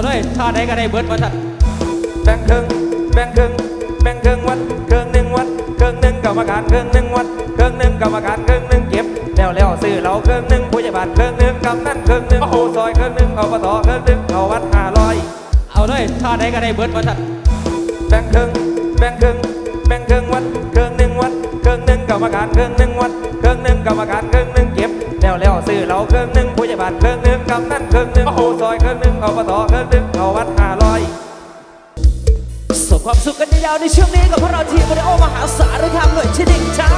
เอาเลยท่าไหนก็ได้เบิร์ดมาทัดแบ่งครึ่งแบ่งครึ่งแบ่งครึ่งวัดครึ่งหนึ่งวัดครึ่งหนึ่งกรรมการครึ่งหนึ่งวัดครึ่งหนึ่งกรรมการครึ่งหนึ่งเก็บแล้วแล้วซื้อเราครึ่งหนึ่งผู้ใหญ่บ้านครึ่งหนึ่งกำนันครึ่งหนึ่งผู้ซอยครึ่งหนึ่งอบตครึ่งหนึ่งเขาวัดห้าร้อยเอาเลยท่าไหนก็ได้เบิร์ดมาทัดแบ่งครึ่งแบ่งครึ่งแบ่งครึ่งวัดครึ่งหนึ่งวัดครึ่งหนึ่งกรรมการครึ่งหนึ่งวัดครึ่งหนึ่งกรรมการครึ่งหนึ่งเก็บแล้วแล้วซื้อเราครึ่งหนึ่งผู้ใหญ่บ้านครึ่งหนึ่งกำนันค รึ่งหนึ่งผู้ซอยครึ่งหนึ่งเอบตครึ่งหนึ่งเขาวัดห้าร้อยส่งความสุขกันยาวๆในช่วงนี้กับพวกเราทีมวิดีโอมหาสารคามหน่วยที่หนึ่งจ้า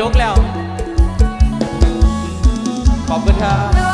จกแล้ว ขอบคุณครับ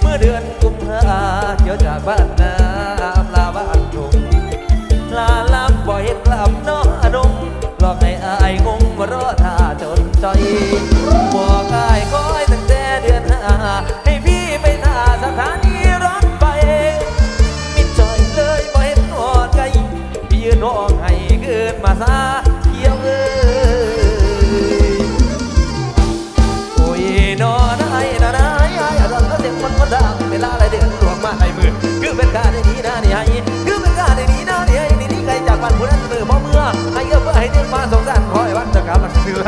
เมื่อเดือนกุมภาเจอจากบ้านนา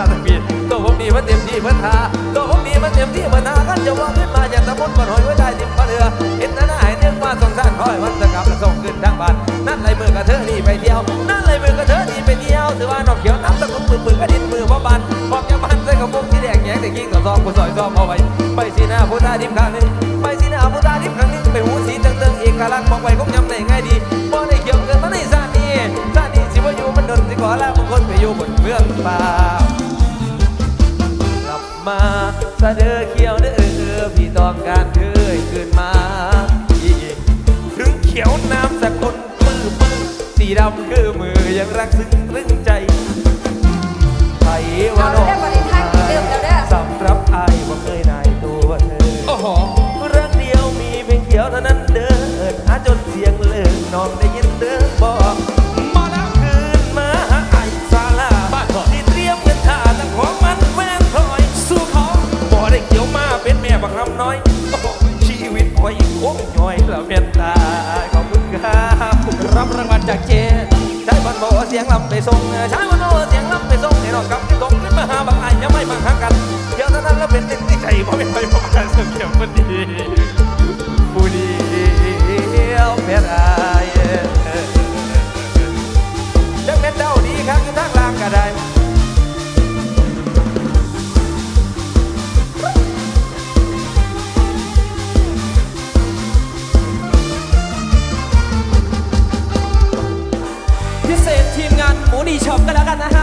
าตะพีตัวผมมีมันเต็มที่มันทาตัวผมมีมันเต็มที่มันทากันจะว่าขึ้นมาจากตะมุนบนหอยไว้ได้ติดลาเรือเห็นนั้นไอ้เนี่ยมาสงสารคอยมันจะกลับและส่งขึ้นทางบ้านนั่นไรมือกระเธอนี่ไปเที่ยวนั่นไรมือกระเธอนี่ไปเที่ยวถือว่าน้องเขียวน้ำตะกุนปืนปืนกระดิ่งมือพ่อบ้านบอกจย่ามันใส่กระปุกที่แดงแยงแต่กิ้งกับซองกูซอยซอมเอาไว้ไปสีหน้าผู้ตาดิมข้างนึงไปสีหน้าผู้ตาดิมข้างนึงไปหูสีตึงตึงเอกลักษณ์มอกไปคงยำได้ง่ายดีบ่ได้เขียวเกินมาในซานีซานีสิว่าอยู่มันดนสิขอลาบางคนไปอยู่บนเมืองป่า สะเดอเขียวเด้ออพี่ต้องการเธอขึ้นมา ถึงเขียวน้ำสักคนปื้อปื้อสีดำคือมือยังรักซึ้งรึงใจไทยว่าน้องสำหรับไอ้ว่าเคยนายตัวเธอรักเดียวมีเพียงเขียวเท่านั้น จากเจใช้บันโบเสียงลำไปส่งใช้บันโบเสียงลำไปส่งให้น้องกำที่ตกขึ้นมาหาบางไอ้ยังไม่มาหากันเที่ยวนั้นแล้วเป็นติ่งที่ใจบ่เป็นไปบ่กันเสียงเดียวคนดีผู้เดียวเป็นไอ้ยังเป็นเจ้าดีครับ